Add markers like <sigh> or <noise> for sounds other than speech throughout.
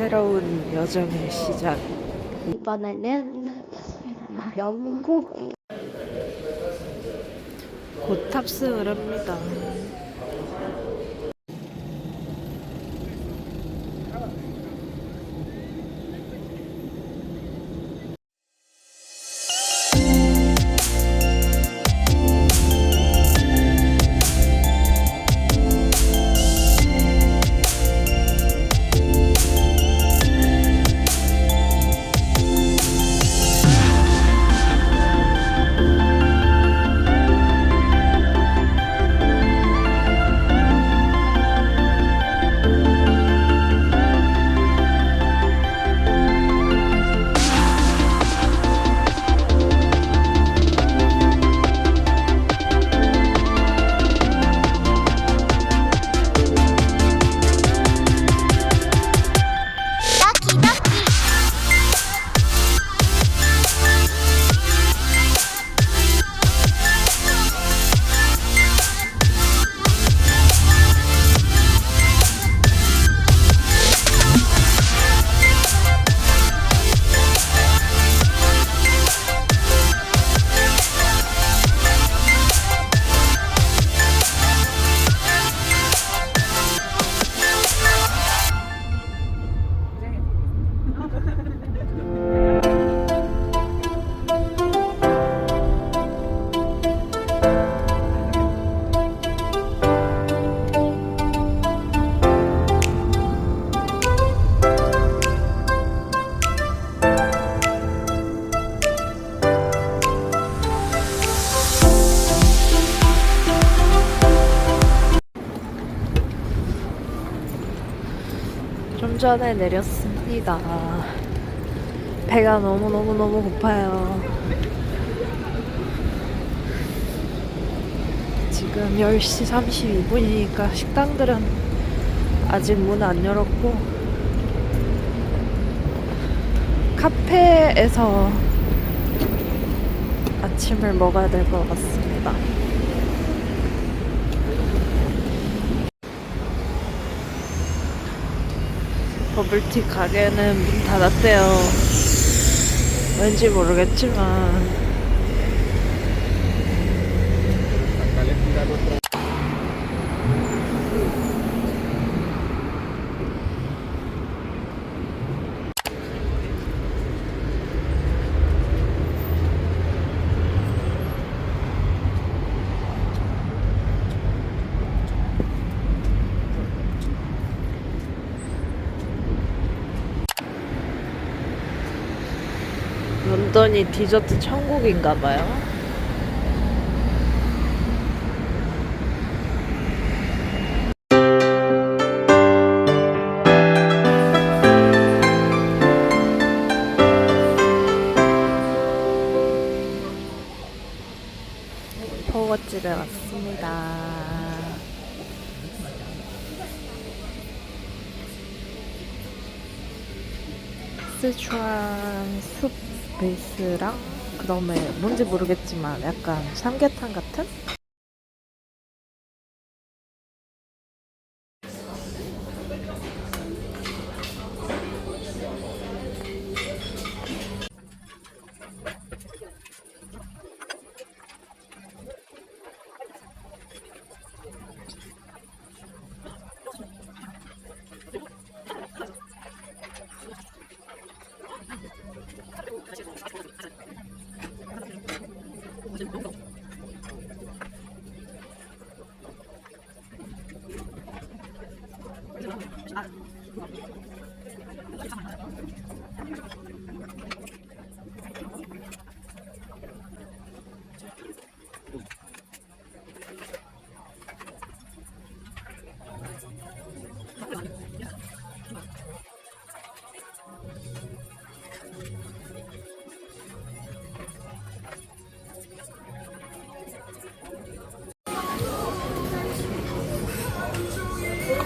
새로운 여정의 시작. 이번에는 영국 곧 탑승을 합니다. 전에 내렸습니다. 배가 너무너무너무 고파요. 지금 10시 32분이니까 식당들은 아직 문 안 열었고, 카페에서 아침을 먹어야 될 것 같습니다. 버블티 가게는 문 닫았대요. 왠지 모르겠지만 런던이 디저트 천국인가 봐요. 버거집에 왔습니다. 스촨 숲 베이스랑 그 다음에 뭔지 모르겠지만 약간 삼계탕 같은?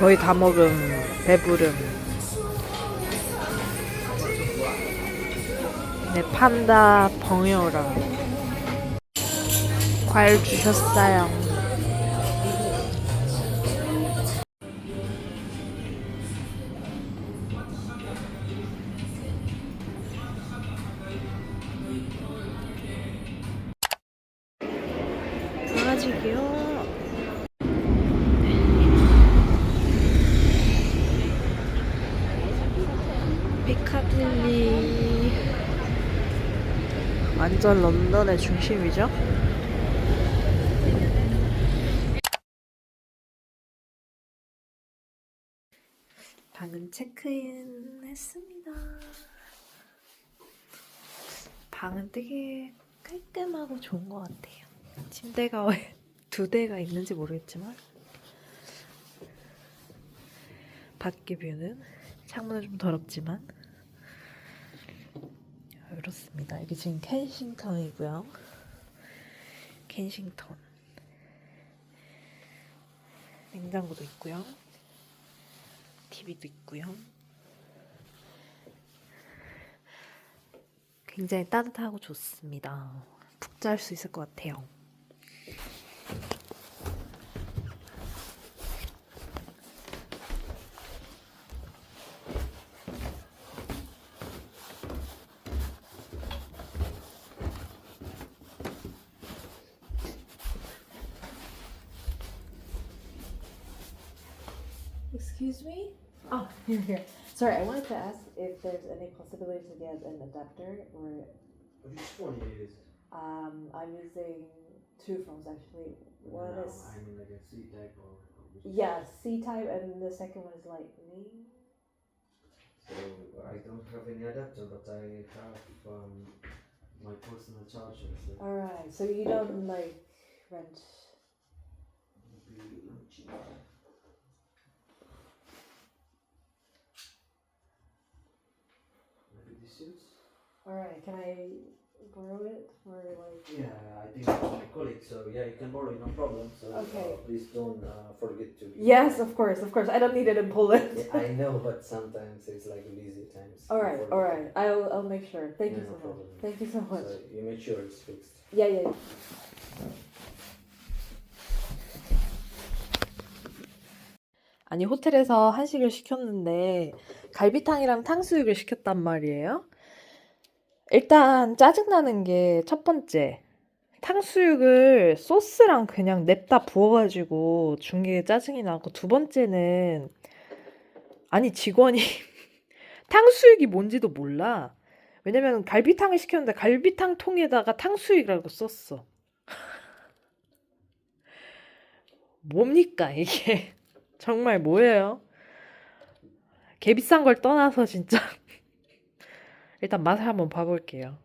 거의 다 먹음 배부름. 네 판다 벙여라. 과일 주셨어요. 강아지 귀여워 피카딜리 완전 런던의 중심이죠? 방금 체크인 했습니다. 방은 되게 깔끔하고 좋은 것 같아요. 침대가 왜 <laughs> 두 대가 있는지 모르겠지만 밖의 뷰는 창문은 좀 더럽지만 이렇습니다. 여기 지금 켄싱턴이고요. 켄싱턴 냉장고도 있고요. TV도 있고요. 굉장히 따뜻하고 좋습니다. 푹 잘 수 있을 것 같아요. Excuse me? Oh, <laughs> here, here. Sorry, I wanted to ask if there's any possibility to get an adapter or Which one it is? um I'm using two phones actually. One no, is I mean like a C type or. or which- yeah, C type and the second one is lightning. So I don't have any adapter, but I have um, my personal charger. So Alright, so you don't like rent maybe cheap. Maybe Alright, can I borrow it for like Yeah, I think it's my colleague. So yeah, you can borrow it, no problem. So Okay. uh, please don't uh, forget to. Yes, of course, of course. I don't need it in Poland. Yeah, I know, but sometimes it's like busy times. you Alright, forget. alright. I'll I'll make sure. Thank Yeah, you no so much. problem. Thank you so much. So you make sure it's fixed. Yeah, yeah. yeah. 아니 호텔에서 한식을 시켰는데 갈비탕이랑 탕수육을 시켰단 말이에요. 일단 짜증나는 게 첫 번째 탕수육을 소스랑 그냥 냅다 부어가지고 준 게 짜증이 나고 두 번째는 아니 직원이 <laughs> 탕수육이 뭔지도 몰라. 왜냐면 갈비탕을 시켰는데 갈비탕 통에다가 탕수육이라고 썼어. 뭡니까 이게? <laughs> 정말 뭐예요? 개 비싼 걸 떠나서 진짜 일단 맛을 한번 봐볼게요.